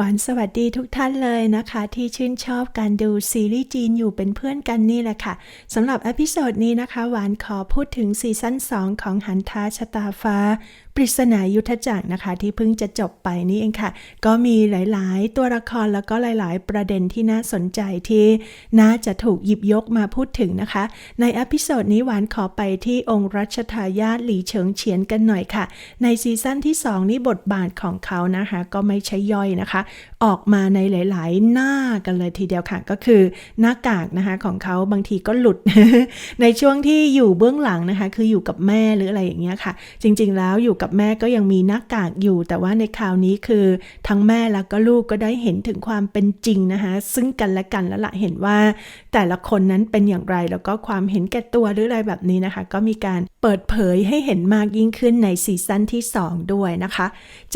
หวานสวัสดีทุกท่านเลยนะคะ ที่ชื่นชอบการดูซีรีส์จีนอยู่เป็นเพื่อนกันนี่แหละค่ะสำหรับอพิโซดนี้นะคะ หวานขอพูดถึงซีซั่น2 ของหันท้าชะตาฟ้าปริศนายุทธจักรนะคะ ที่เพิ่งจะจบไปนี่เองค่ะ ก็มีหลายๆ ตัวละครแล้วก็หลาย ๆ ประเด็นที่น่าสนใจที่น่าจะถูกหยิบยกมาพูดถึงนะคะ ในอพิโซดนี้หวานขอไปที่องค์รัชทายาทหลี่เฉิงเฉียนกันหน่อยค่ะ ในซีซั่นที่ 2 นี้บทบาทของเขานะคะ ก็ไม่ใช่ย่อยนะคะ ออกมาในหลาย ๆ หน้ากันเลยทีเดียวค่ะ ก็คือหน้ากากนะคะของเขาบางทีก็หลุด ในช่วงที่อยู่เบื้องหลังนะคะ คืออยู่กับแม่หรืออะไรอย่างเงี้ยค่ะ จริง ๆ แล้วอยู่กับแม่ก็ยังมีหน้ากากอยู่ แต่ว่าในคราวนี้คือ ทั้งแม่แล้วก็ลูกก็ได้เห็นถึงความเป็นจริงนะคะ ซึ่งกันและกันแล้วละเห็นว่า แต่ละคนนั้นเป็นอย่างไรแล้วก็ความเห็นแก่ตัวหรืออะไรแบบนี้นะคะ ก็มีการเปิดเผยให้เห็นมากยิ่งขึ้นในซีซั่นที่ 2 ด้วยนะคะ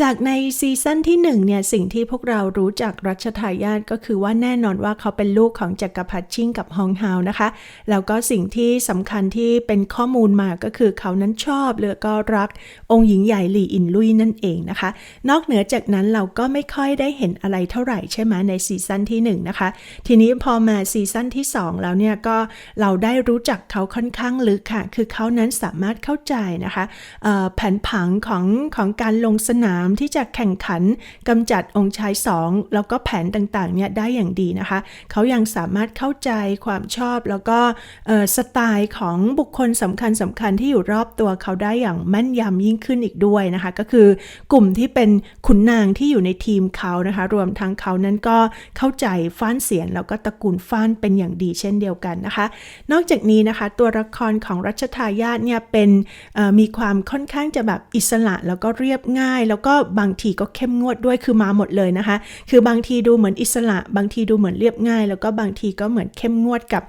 จากในซีซั่นที่1เนี่ยสิ่งที่พวกเรารู้จากรัชทายาทก็คือว่าแน่นอนว่าเขาเป็นลูกของจักรพรรดิชิงกับฮองฮาวนะคะแล้วก็สิ่งที่สำคัญที่เป็นข้อมูลมาก็คือเขานั้นชอบแล้วก็รักองค์หญิงใหญ่หลีอินลุยนั่นเองนะคะ นอกเหนือจากนั้นเราก็ไม่ค่อยได้เห็นอะไรเท่าไหร่ใช่ไหมในซีซั่นที่1นะคะ ทีนี้พอมาซีซั่นที่ 2 แล้วเนี่ยก็เราได้รู้จักเขาค่อนข้างลึกค่ะ คือเขานั้นสามารถเข้าใจนะคะแผนผังของของการลงสนามที่จะแข่งขันกำจัดองค์ชายสองแล้วก็แผนต่างๆเนี่ยได้อย่างดีนะคะ เขายังสามารถเข้าใจความชอบแล้วก็สไตล์ของบุคคลสำคัญสำคัญที่อยู่รอบตัวเขาได้อย่างแม่นยำยิ่งขึ้นอีกด้วยนะคะ ก็คือกลุ่มที่เป็นขุนนางที่อยู่ในทีมเขานะคะ รวมทั้งเขานั้นก็เข้าใจฟ้านเสียนแล้วก็ตระกูลฟ้านเป็นอย่างดีเช่นเดียวกันนะคะ นอกจากนี้นะคะตัวละครของรัชทายาทเนี่ยเป็นมีความค่อนข้างจะแบบอิสระแล้วก็เรียบง่าย แล้วก็บางทีก็เข้มงวดด้วยคือมาหมดเลยนะคะ คือบางทีดูเหมือนอิสระ บางทีดูเหมือนเรียบง่าย แล้วก็บางทีก็เหมือนเข้มงวดกับ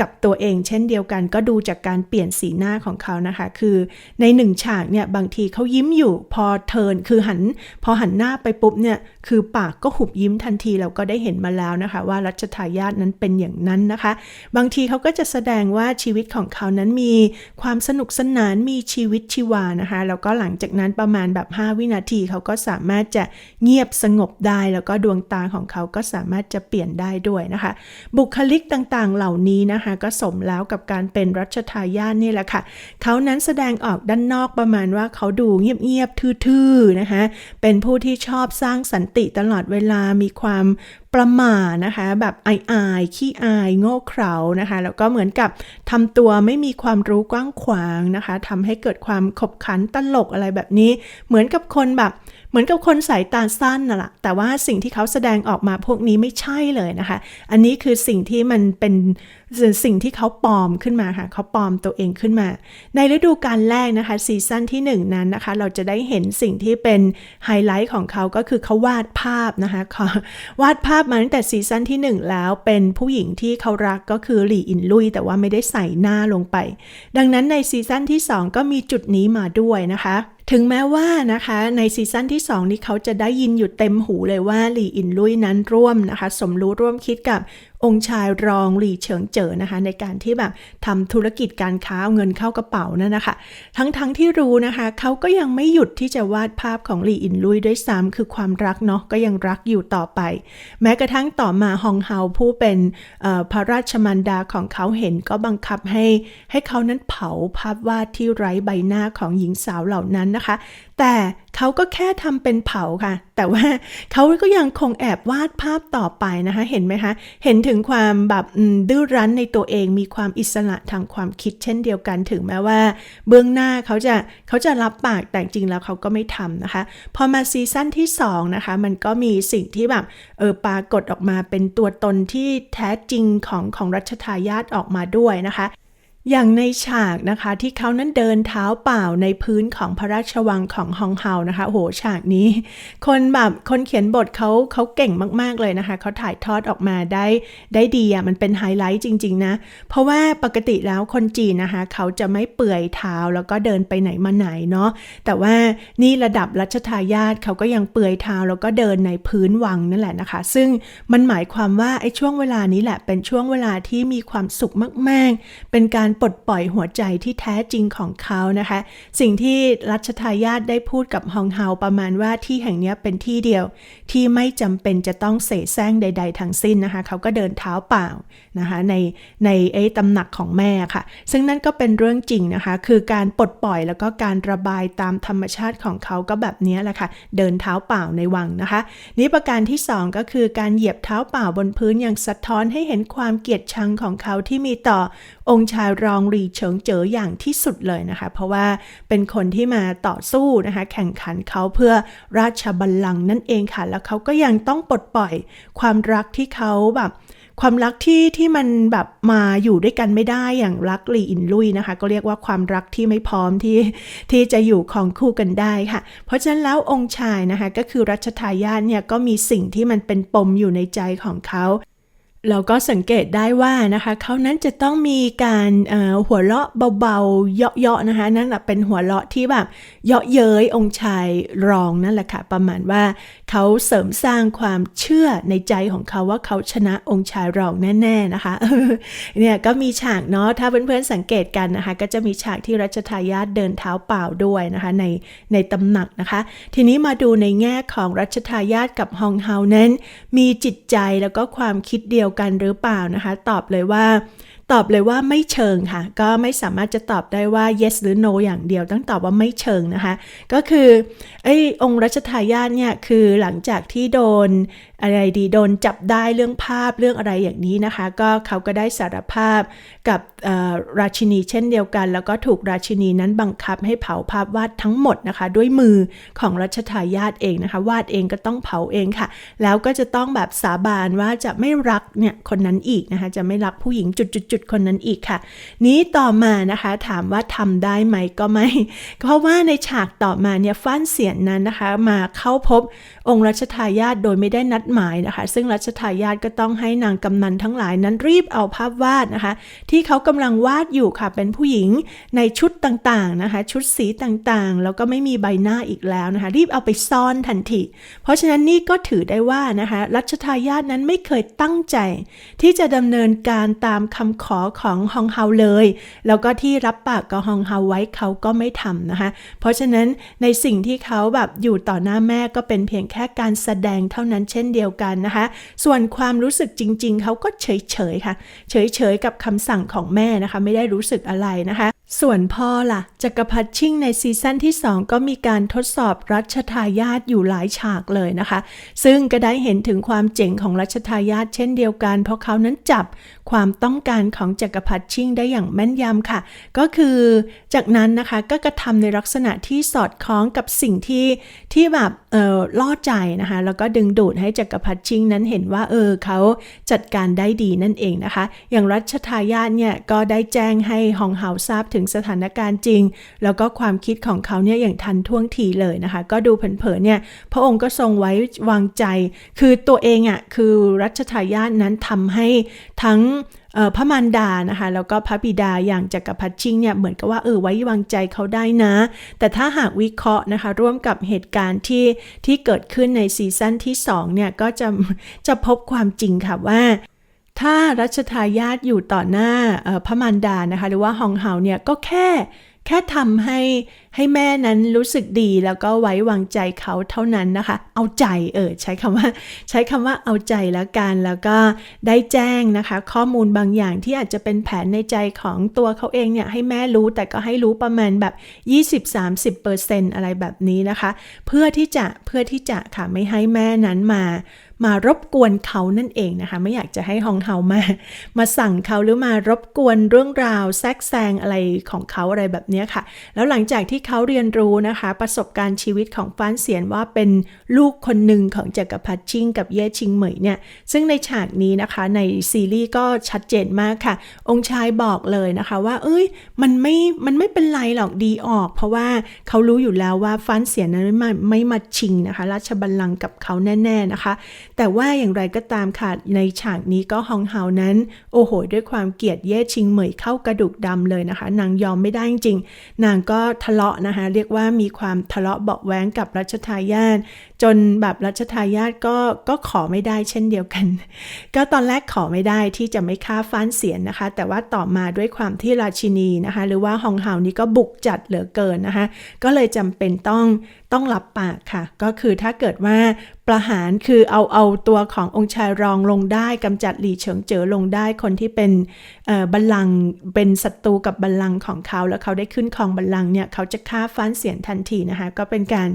กับตัวเอง เช่นเดียวกัน ก็ดูจากการเปลี่ยนสีหน้าของเขานะคะ คือในหนึ่งฉากเนี่ยบางทีเขาายิ้มอยู่ พอเทินคือหัน พอหันหน้าไปปุ๊บเนี่ย คือปากก็หุบยิ้มทันทีเราก็ได้เห็นมาแล้วนะคะ ว่ารัชทายาทนั้นเป็นอย่างนั้นนะคะ บางทีเขาก็จะแสดงว่าชีวิตของเขานั้นมีความสนุกสนานมีชีวิตชีวานะคะ แล้วก็หลังจากนั้นประมาณแบบ 5 วินาทีเขาก็สามารถจะเงียบสงบได้ แล้วก็ดวงตาของเขาก็สามารถจะเปลี่ยนได้ด้วยนะคะ บุคลิกต่างๆ เหล่านี้นะคะก็สมแล้วกับการเป็นรัชทายาทนี่แหละค่ะ เขานั้นแสดงออกด้านนอกประมาณว่าเขาดูเงียบๆทื่อๆนะคะ เป็นผู้ที่ชอบสร้างสันติตลอดเวลามีความประหม่านะคะ แบบอายอายๆขี้อายโง่เขลานะคะ แล้วก็เหมือนกับทำตัวไม่มีความรู้กว้างขวางนะคะทำให้เกิดความขบขันตลกอะไรแบบนี้ เหมือนกับคนแบบ เหมือนกับคนสายตาสั้นน่ะละแต่ว่าสิ่งที่เขาแสดงออกมาพวกนี้ไม่ใช่เลยนะคะ อันนี้คือสิ่งที่มันเป็นสิ่งที่เขาปลอมขึ้นมาค่ะ เขาปลอมตัวเองขึ้นมา ในฤดูกาลแรกนะคะซีซั่นที่ 1 นั้นนะคะ เราจะได้เห็นสิ่งที่เป็นไฮไลท์ของเขาก็คือเขาวาดภาพนะคะเขาวาดภาพมาตั้งแต่ซีซั่นที่ 1 แล้วเป็นผู้หญิงที่เขารักก็คือหลี่อินลุย แต่ว่าไม่ได้ใส่หน้าลงไป ดังนั้นในซีซั่นที่ 2 ก็มีจุดนี้มาด้วยนะคะ ถึงแม้ว่านะคะในซีซั่นที่ 2 นี้เขาจะได้ยินอยู่เต็มหูเลยว่าหลี่อินลุยนั้นร่วมนะคะ สมรู้ร่วมคิดกับ องค์ชายรองหลี่เฉิงเจ๋อนะคะ ในการที่แบบทำธุรกิจการค้าเอาเงินเข้ากระเป๋านั่นนะคะ ทั้งๆทที่รู้นะคะเขาก็ยังไม่หยุดที่จะวาดภาพของหลี่อินลุยด้วยซ้ำคือความรักเนาะก็ยังรักอยู่ต่อไป แม้กระทั่งต่อมาฮองเฮาผู้เป็นพระราชมารดาของเขาเห็นก็บังคับให้ให้เขานั้นเผาภาพวาดที่ไร้ใบหน้าของหญิงสาวเหล่านั้นนะคะ แต่เขาก็แค่ทำเป็นเผาค่ะ แต่ว่าเขาก็ยังคงแอบวาดภาพต่อไปนะคะ เห็นไหมคะ เห็นถึงความแบบดื้อรั้นในตัวเอง มีความอิสระทางความคิดเช่นเดียวกัน ถึงแม้ว่า เบื้องหน้าเขาจะเขาจะรับปากแต่จริงแล้วเขาก็ไม่ทำนะคะ พอมาซีซั่นที่2นะคะ มันก็มีสิ่งที่แบบเออปรากฏออกมาเป็นตัวตนที่แท้จริงของของรัชทายาทออกมาด้วยนะคะ อย่างในฉากนะคะที่เขานั้นเดินเท้าเปล่าในพื้นของพระราชวังของฮองเฮานะคะโหฉากนี้ คนแบบคนเขียนบทเขาเขาเก่งมาก ๆ เลยนะคะเขาถ่ายทอดออกมาได้ได้ดีอะมันเป็นไฮไลท์จริง ๆ นะ เพราะว่าปกติแล้วคนจีนนะคะ เขาจะไม่เปื่อยเท้าแล้วก็เดินไปไหนมาไหนเนาะแต่ว่านี่ระดับรัชทายาทเขาก็ยังเปื่อยเท้าแล้วก็เดินในพื้นวังนั่นแหละนะคะ ซึ่งมันหมายความว่าไอ้ช่วงเวลานี้แหละเป็นช่วงเวลาที่มีความสุขมาก ๆ เป็นการการปลดปล่อยหัวใจที่แท้จริงของเขานะคะ สิ่งที่รัชทายาทได้พูดกับฮองเฮาประมาณว่าที่แห่งนี้เป็นที่เดียว ที่ไม่จำเป็นจะต้องเสแสร้งใด ๆ ทั้งสิ้นนะคะ เขาก็เดินเท้าเปล่านะคะในในไอ้ตำหนักของแม่ค่ะ ซึ่งนั่นก็เป็นเรื่องจริงนะคะ คือการปลดปล่อยแล้วก็การระบายตามธรรมชาติของเขาก็แบบนี้แหละค่ะ เดินเท้าเปล่าในวังนะคะ นี่ประการที่สองก็คือการเหยียบเท้าเปล่าบนพื้นอย่างสะท้อนให้เห็นความเกลียดชังของเขาที่มีต่อ องค์ชายรองรีเฉิงเจ๋ออย่างที่สุดเลยนะคะ เพราะว่าเป็นคนที่มาต่อสู้นะคะ แข่งขันเขาเพื่อราชบัลลังก์นั่นเองค่ะ แล้วเขาก็ยังต้องปลดปล่อยความรักที่เขาแบบความรักที่ที่มันแบบมาอยู่ด้วยกันไม่ได้อย่างรักหลีอินลุยนะคะ ก็เรียกว่าความรักที่ไม่พร้อมที่ที่จะอยู่ของคู่กันได้ค่ะ เพราะฉะนั้นแล้วองค์ชายนะคะก็คือรัชทายาทเนี่ยก็มีสิ่งที่มันเป็นปมอยู่ในใจของเขา เราก็สังเกตได้ว่านะคะเขานั้นจะต้องมีการหัวเราะเบาๆเยาะๆนะคะนั่นแหละเป็นหัวเราะที่แบบเยาะเย้ยองค์ชายรองนั่นแหละค่ะประมาณว่าเขาเสริมสร้างความเชื่อในใจของเขาว่าเขาชนะองค์ชายรองแน่ๆนะคะเนี่ยก็มีฉากเนาะถ้าเพื่อนๆสังเกตกันนะคะ ก็จะมีฉากที่รัชทายาทเดินเท้าเปล่าด้วยนะคะในในตำหนักนะคะ ทีนี้มาดูในแง่ของรัชทายาทกับฮองเฮานั้น มีจิตใจแล้วก็ความคิดเดียวกันหรือเปล่านะคะ ตอบเลยว่า ตอบเลยว่าไม่เชิงค่ะ ก็ไม่สามารถจะตอบได้ว่า yes หรือ no อย่างเดียวต้องตอบว่าไม่เชิงนะคะ ก็คือไอ้องค์รัชทายาทเนี่ยคือหลังจากที่โดน อะไรดีโดนจับได้เรื่องภาพเรื่องอะไรอย่างนี้นะคะ ก็เขาก็ได้สารภาพกับราชินีเช่นเดียวกัน แล้วก็ถูกราชินีนั้นบังคับให้เผาภาพวาดทั้งหมดนะคะ ด้วยมือของรัชทายาทเองนะคะ วาดเองก็ต้องเผาเองค่ะ แล้วก็จะต้องแบบสาบานว่าจะไม่รักเนี่ยคนนั้นอีกนะคะ จะไม่รักผู้หญิงจุดๆๆคนนั้นอีกค่ะ นี้ต่อมานะคะถามว่าทำได้ไหมก็ไม่ เพราะว่าในฉากต่อมาเนี่ยฟ้านเสียนนั้นนะคะ มาเข้าพบองค์รัชทายาทโดยไม่ได้นัดหมายนะคะ ซึ่งรัชทายาทก็ต้องให้นางกำนันทั้งหลายนั้นรีบเอาภาพวาดนะคะ ที่เขากำลังวาดอยู่ค่ะเป็นผู้หญิงในชุดต่างๆนะคะ ชุดสีต่างๆ แล้วก็ไม่มีใบหน้าอีกแล้วนะคะ รีบเอาไปซ่อนทันที เพราะฉะนั้นนี่ก็ถือได้ว่านะคะรัชทายาทนั้นไม่เคยตั้งใจ ที่จะดำเนินการตามคำขอของฮองเฮาเลย แล้วก็ที่รับปากกับฮองเฮาไว้เขาก็ไม่ทำนะคะ เพราะฉะนั้นในสิ่งที่เขาแบบอยู่ต่อหน้าแม่ก็เป็นเพียงแค่การแสดงเท่านั้นเช่นเดียวกันนะคะ ส่วนความรู้สึกจริง ๆ เขาก็เฉยๆค่ะ เฉยๆกับคำสั่งของแม่นะคะ ไม่ได้รู้สึกอะไรนะคะ ส่วนพ่อล่ะจักรพรรดิชิ่งในซีซั่นที่ 2 ก็มีการทดสอบรัชทายาทอยู่หลายฉากเลยนะคะ ซึ่งก็ได้เห็นถึงความเจ๋งของรัชทายาทเช่นเดียวกัน เพราะเขานั้นจับความต้องการของจักรพรรดิชิ่งได้อย่างแม่นยำค่ะ ก็คือจากนั้นนะคะก็กระทำในลักษณะที่สอดคล้องกับสิ่งที่ที่แบบเออล่อใจนะคะ แล้วก็ดึงดูดให้จักรพรรดิชิ่งนั้นเห็นว่าเออเขาจัดการได้ดีนั่นเองนะคะ อย่างรัชทายาทเนี่ยก็ได้แจ้งให้ฮองเฮาทราบถึงสถานการณ์จริง แล้วก็ความคิดของเขาเนี่ยอย่างทันท่วงทีเลยนะคะ ก็ดูเผินๆเนี่ยพระองค์ก็ทรงไว้วางใจ คือตัวเองอะ่ะคือรัชทายาทนั้นทำให้ทั้งพระมารดานะคะแล้วก็พระบิดาอย่างจักรพรรดิชิงเนี่ยเหมือนกับว่าเออไว้วางใจเขาได้นะ แต่ถ้าหากวิเคราะห์นะคะร่วมกับเหตุการณ์ที่ที่เกิดขึ้นในซีซั่นที่2เนี่ยก็จะจะพบความจริงค่ะว่า ถ้ารัชทายาทอยู่ต่อหน้าพระมารดานะคะ หรือว่าฮองเฮาเนี่ยก็แค่แค่ทำให้ให้แม่นั้นรู้สึกดีแล้วก็ไว้วางใจเขาเท่านั้นนะคะ เอาใจเออใช้คำว่า ใช้คำว่าเอาใจแล้วกันแล้วก็ได้แจ้งนะคะ ข้อมูลบางอย่างที่อาจจะเป็นแผนในใจของตัวเขาเองเนี่ยให้แม่รู้แต่ก็ให้รู้ประมาณแบบ 20-30%อะไรแบบนี้นะคะ เพื่อที่จะเพื่อที่จะค่ะไม่ให้แม่นั้นมา มารบกวนเขานั่นเองนะคะ ไม่อยากจะให้ฮองเฮามา มาสั่งเขาหรือมารบกวนเรื่องราวแทรกแซงอะไรของเขาอะไรแบบนี้ค่ะ แล้วหลังจากที่เขาเรียนรู้นะคะ ประสบการณ์ชีวิตของฟ้านเสียนว่าเป็นลูกคนหนึ่งของจักรพรรดิชิงกับเย่ชิงเหมยเนี่ยซึ่งในฉากนี้นะคะในซีรีส์ก็ชัดเจนมากค่ะ องค์ชายบอกเลยนะคะว่า เอ้ยมันไม่มันไม่เป็นไรหรอกดีออก เพราะว่าเขารู้อยู่แล้วว่าฟ้านเสียนนั้นไม่มาไม่มาชิงนะคะราชบัลลังก์กับเขาแน่ ๆนะคะ แต่ว่าอย่างไรก็ตามค่ะ ในฉากนี้ก็ฮองเฮานั้น โอ้โห ด้วยความเกลียดเย่ชิงเหมยเข้ากระดูกดำเลยนะคะ นางยอมไม่ได้จริง นางก็ทะเลาะนะคะ เรียกว่ามีความทะเลาะเบาะแว้งกับรัชทายาทจนแบบรัชทายาทก็ก็ขอไม่ได้เช่นเดียวกัน ก็ตอนแรกขอไม่ได้ที่จะไม่ฆ่าฟ้านเสียนนะคะ แต่ว่าต่อมาด้วยความที่ราชินีนะคะ หรือว่าฮองเฮานี้ก็บุกจัดเหลือเกินนะคะ ก็เลยจำเป็นต้อง ต้องรับปากค่ะ ก็คือถ้าเกิดว่าประหารคือเอาเอาตัวขององค์ชายรองลงได้กำจัดหลี่เฉิงเจ๋อลงได้คนที่เป็นบัลลังเป็นศัตรูกับบัลลังของเขาแล้วเขาได้ขึ้นครองบัลลังเนี่ยเขาจะฆ่าฟ้านเสียนทันทีนะคะก็เป็นการ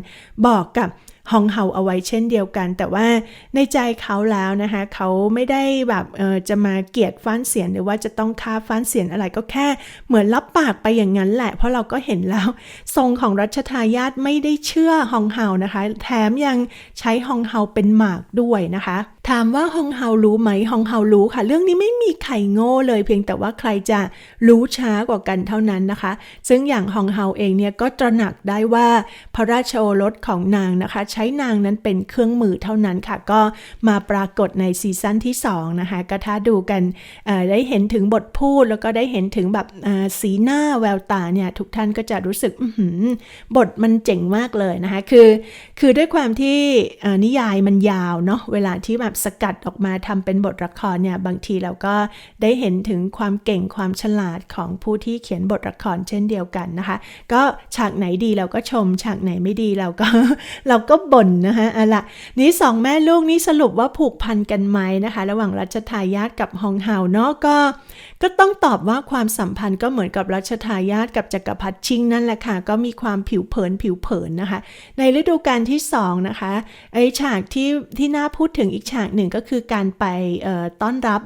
บอกกับ ฮองเฮาเอาไว้เช่นเดียวกัน แต่ว่าในใจเขาแล้วนะคะเขาไม่ได้แบบเออจะมาเกลียดฟ้านเสียนหรือว่าจะต้องฆ่าฟ้านเสียนอะไรก็แค่เหมือนรับปากไปอย่างนั้นแหละ เพราะเราก็เห็นแล้ว ทรงของรัชทายาทไม่ได้เชื่อฮองเฮานะคะ แถมยังใช้ฮองเฮาเป็นหมากด้วยนะคะ ถามว่าฮองเฮารู้ไหมฮองเฮารู้ค่ะ เรื่องนี้ไม่มีใครโง่เลย เพียงแต่ว่าใครจะรู้ช้ากว่ากันเท่านั้นนะคะ ซึ่งอย่างฮองเฮาเองเนี่ยก็ตระหนักได้ว่าพระราชโอรสของนางนะคะ ใช้นางนั้นเป็นเครื่องมือเท่านั้นค่ะ ก็มาปรากฏในซีซั่นที่2นะคะก็ถ้าดูกันได้เห็นถึงบทพูดแล้วก็ได้เห็นถึงแบบสีหน้าแววตาเนี่ยทุกท่านก็จะรู้สึกบทมันเจ๋งมากเลยนะคะคือ คือด้วยความที่นิยายมันยาวเนาะเวลาที่แบบสกัดออกมาทำเป็นบทละครเนี่ยบางทีเราก็ได้เห็นถึงความเก่งความฉลาดของผู้ที่เขียนบทละครเช่นเดียวกันนะคะ ก็ฉากไหนดีเราก็ชม ฉากไหนไม่ดีเราก็เราก็บ่นนะคะอะละนี้สองแม่ลูกนี้สรุปว่าผูกพันกันไหมนะคะ ระหว่างรัชทายาทกับฮองเฮาเนาะก็ ก็ต้องตอบว่าความสัมพันธ์ก็เหมือนกับรัชทายาทกับจักรพรรดิชิงนั่นแหละค่ะก็มีความผิวเผินผิวเผินนะคะ ในฤดูกาลที่2นะคะไอฉากที่ที่น่าพูดถึงอีกฉากหนึ่งก็คือการไปต้อนรับ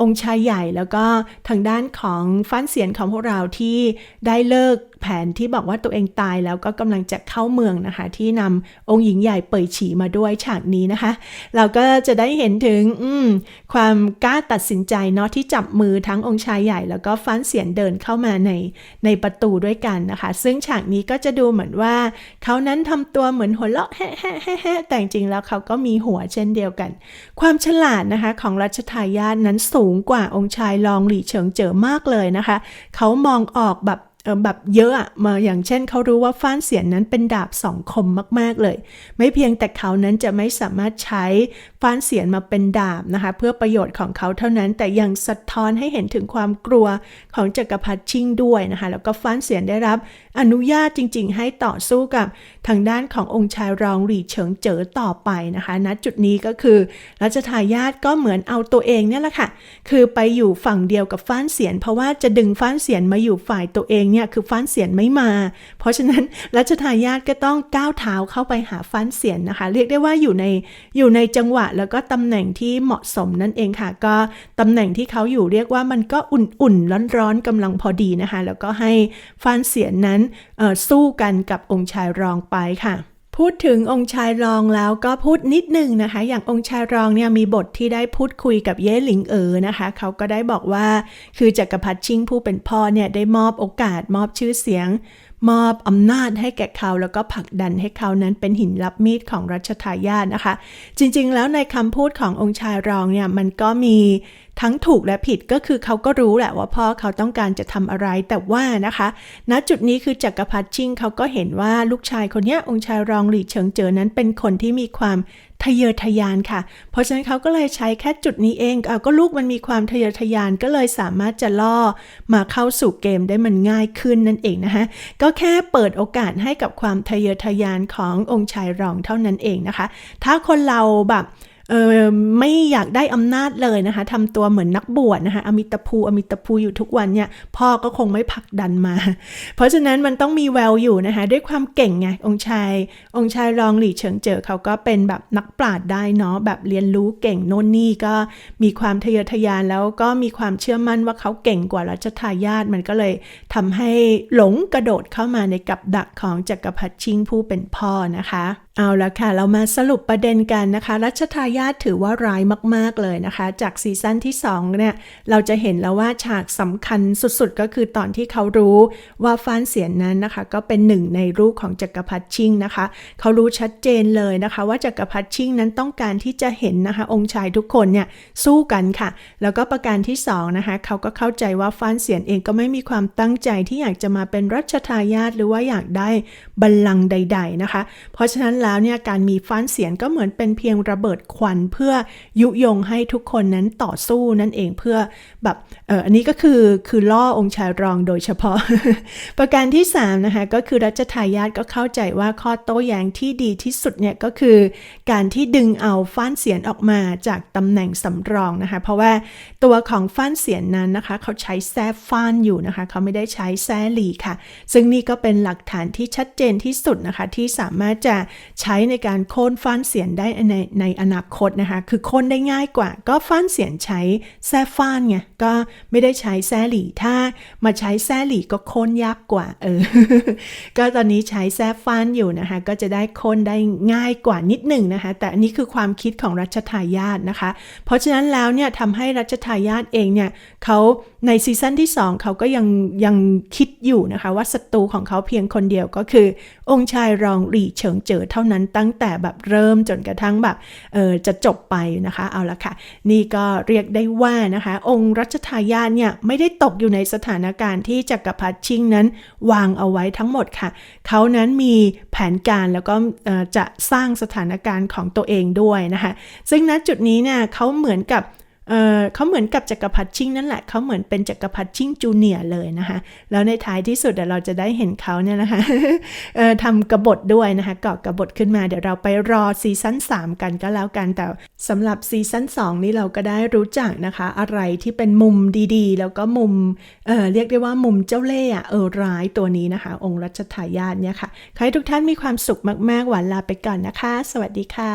องค์ชายใหญ่แล้วก็ทางด้านของฟันเสียนของพวกเราที่ได้เลิกแผนที่บอกว่าตัวเองตายแล้วก็กำลังจะเข้าเมืองนะคะ ที่นำองค์หญิงใหญ่เปิดฉีมาด้วยฉากนี้นะคะ เราก็จะได้เห็นถึงความกล้าตัดสินใจเนาะที่จับมือทั้งองค์ชายใหญ่ แล้วก็ฟันเสียนเดินเข้ามาในในประตูด้วยกันนะคะ ซึ่งฉากนี้ก็จะดูเหมือนว่า เขานั้นทำตัวเหมือนหัวเราะแฮ่แฮ่แฮ่แต่จริงแล้วเขาก็มีหัวเช่นเดียวกัน ความฉลาดนะคะของรัชทายาทนั้นสูงกว่าองค์ชายรองหลี่เฉิงเจ๋อมากเลยนะคะ เขามองออกแบบ แบบเยอะมาอย่างเช่นเขารู้ว่าฟ้านเสียนนั้นเป็นดาบสองคมมาก ๆ เลย ไม่เพียงแต่เขานั้นจะไม่สามารถใช้ฟ้านเสียนมาเป็นดาบนะคะ เพื่อประโยชน์ของเขาเท่านั้น แต่ยังสะท้อนให้เห็นถึงความกลัวของจักรพรรดิชิงด้วยนะคะ แล้วก็ฟ้านเสียนได้รับ อนุญาตจริง ๆ ให้ต่อสู้กับทางด้านขององค์ชายรองหลี่เฉิงเจ๋อต่อไปนะคะณจุดนี้ก็คือรัชทายาทก็เหมือนเอาตัวเองเนี่ยแหละค่ะ คือไปอยู่ฝั่งเดียวกับฟ้านเสียน เพราะว่าจะดึงฟ้านเสียนมาอยู่ฝ่ายตัวเองเนี่ยคือฟ้านเสียนไม่มา เพราะฉะนั้นรัชทายาทก็ต้องก้าวเท้าเข้าไปหาฟ้านเสียนนะคะ เรียกได้ว่าอยู่ในอยู่ในจังหวะแล้วก็ตำแหน่งที่เหมาะสมนั่นเองค่ะ ก็ตำแหน่งที่เขาอยู่เรียกว่ามันก็อุ่นๆร้อนๆกำลังพอดีนะคะ แล้วก็ให้ฟ้านเสียนนั้นสู้กันกับองค์ชายรองไปค่ะ พูดถึงองค์ชายรองแล้วก็พูดนิดหนึ่งนะคะ อย่างองค์ชายรองเนี่ยมีบทที่ได้พูดคุยกับเย่หลิงเอ๋อนะคะเขาก็ได้บอกว่าคือจักรพรรดิชิงผู้เป็นพ่อเนี่ยได้มอบโอกาสมอบชื่อเสียงมอบอำนาจให้แก่เขาแล้วก็ผลักดันให้เขานั้นเป็นหินรับมีดของรัชทายาทนะคะ จริงๆ แล้วในคำพูดขององค์ชายรองเนี่ยมันก็มี ทั้งถูกและผิดก็คือเขาก็รู้แหละว่าพ่อเขาต้องการจะทำอะไรแต่ว่านะคะณจุดนี้คือจักรพรรดิชิงเขาก็เห็นว่าลูกชายคนนี้องค์ชายรองหลี่เฉิงเจ๋อนั้นเป็นคนที่มีความทะเยอทะยานค่ะ เพราะฉะนั้นเขาก็เลยใช้แค่จุดนี้เองเอาก็ลูกมันมีความทะเยอทะยานก็เลยสามารถจะล่อมาเข้าสู่เกมได้มันง่ายขึ้นนั่นเองนะคะ ก็แค่เปิดโอกาสให้กับความทะเยอทะยานขององค์ชายรองเท่านั้นเองนะคะ ถ้าคนเราแบบ เออไม่อยากได้อำนาจเลยนะคะทำตัวเหมือนนักบวชนะคะอมิตาภูอมิตาภูอยู่ทุกวันเนี่ยพ่อก็คงไม่ผลักดันมา เพราะฉะนั้นมันต้องมีแววอยู่นะคะด้วยความเก่งไงองค์ชาย องค์ชายรองหลี่เฉิงเจ๋อเขาก็เป็นแบบนักปราชญ์ได้เนาะแบบเรียนรู้เก่งโน่นนี่ก็มีความทะเยอทะยานแล้วก็มีความเชื่อมั่นว่าเขาเก่งกว่ารัชทายาทมันก็เลยทำให้หลงกระโดดเข้ามาในกับดักของจักรพรรดิชิงผู้เป็นพ่อนะคะ เอาละค่ะ เรามาสรุปประเด็นกันนะคะ รัชทายาทถือว่าร้ายมาก ๆ เลยนะคะ จากซีซั่นที่2เนี่ยเราจะเห็นแล้วว่าฉากสำคัญสุดๆ ก็คือตอนที่เขารู้ว่าฟ้านเสียนนั้นนะคะ ก็เป็นหนึ่งในลูกของจักรพรรดิชิงนะคะ เขารู้ชัดเจนเลยนะคะ ว่าจักรพรรดิชิงนั้นต้องการที่จะเห็นนะคะ องค์ชายทุกคนเนี่ยสู้กันค่ะ แล้วก็ประการที่สองนะคะเขาก็เข้าใจว่าฟ้านเสียนเองก็ไม่มีความตั้งใจที่อยากจะมาเป็นรัชทายาทหรือว่าอยากได้บัลลังก์ใด ๆนะคะ เพราะฉะนั้นแล้วเนี่ยการมีฟ้านเสียนก็เหมือนเป็นเพียงระเบิดควันเพื่อยุยงให้ทุกคนนั้นต่อสู้นั่นเองเพื่อแบบเอออันนี้ก็คือคือล่อองค์ชายรองโดยเฉพาะ ประการที่3นะคะก็คือรัชทายาทก็เข้าใจว่าข้อโต้แย้งที่ดีที่สุดเนี่ยก็คือการที่ดึงเอาฟ้านเสียนออกมาจากตำแหน่งสำรองนะคะ เพราะว่าตัวของฟ้านเสียนนั้นนะคะ เขาใช้แซ่ฟ้านอยู่นะคะ เขาไม่ได้ใช้แซ่หลีค่ะ ซึ่งนี่ก็เป็นหลักฐานที่ชัดเจนที่สุดนะคะที่สามารถจะใช้ในการโค่นฟ้านเสียนได้ในในอนาคตนะคะ คือโค่นได้ง่ายกว่า ก็ฟ้านเสียนใช้แซ่ฟ้านไงก็ไม่ได้ใช้แซ่หลี่ถ้ามาใช้แซ่หลี่ก็โค่นยากกว่าเออก็ตอนนี้ใช้แซ่ฟ้านอยู่นะคะ ก็จะได้โค่นได้ง่ายกว่านิดหนึ่งนะคะ แต่อันนี้คือความคิดของรัชทายาทนะคะ เพราะฉะนั้นแล้วเนี่ยทำให้รัชทายาทเองเนี่ยเขาในซีซั่นที่ 2 เขาก็ยังยังคิดอยู่นะคะ ว่าศัตรูของเขาเพียงคนเดียวก็คือ องค์ชายรองหลี่เฉิงเจ๋อเท่านั้นตั้งแต่แบบเริ่มจนกระทั่งแบบเออจะจบไปนะคะเอาละค่ะ นี่ก็เรียกได้ว่านะคะ องค์รัชทายาทเนี่ยไม่ได้ตกอยู่ในสถานการณ์ที่จักรพรรดิชิงนั้นวางเอาไว้ทั้งหมดค่ะ เขานั้นมีแผนการแล้วก็จะสร้างสถานการณ์ของตัวเองด้วยนะคะ ซึ่งณจุดนี้เนี่ยเขาเหมือนกับ เออเขาเหมือนกับจักรพรรดิชิงนั่นแหละเขาเหมือนเป็นจักรพรรดิชิงจูเนียร์เลยนะคะแล้วในท้ายที่สุดเดี๋ยวเราจะได้เห็นเขาเนี่ยนะคะเออทำกบฏด้วยนะคะเกาะกบฏขึ้นมาเดี๋ยวเราไปรอซีซั่น3 กันก็แล้วกันแต่สำหรับซีซั่น2 นี้เราก็ได้รู้จักนะคะ อะไรที่เป็นมุมดีๆ แล้วก็มุมเออเรียกได้ว่ามุมเจ้าเล่ห์อะเออร้ายตัวนี้นะคะ องค์รัชทายาทเนี่ยค่ะขอให้ทุกท่านมีความสุขมากๆหวานลาไปก่อนนะคะ สวัสดีค่ะ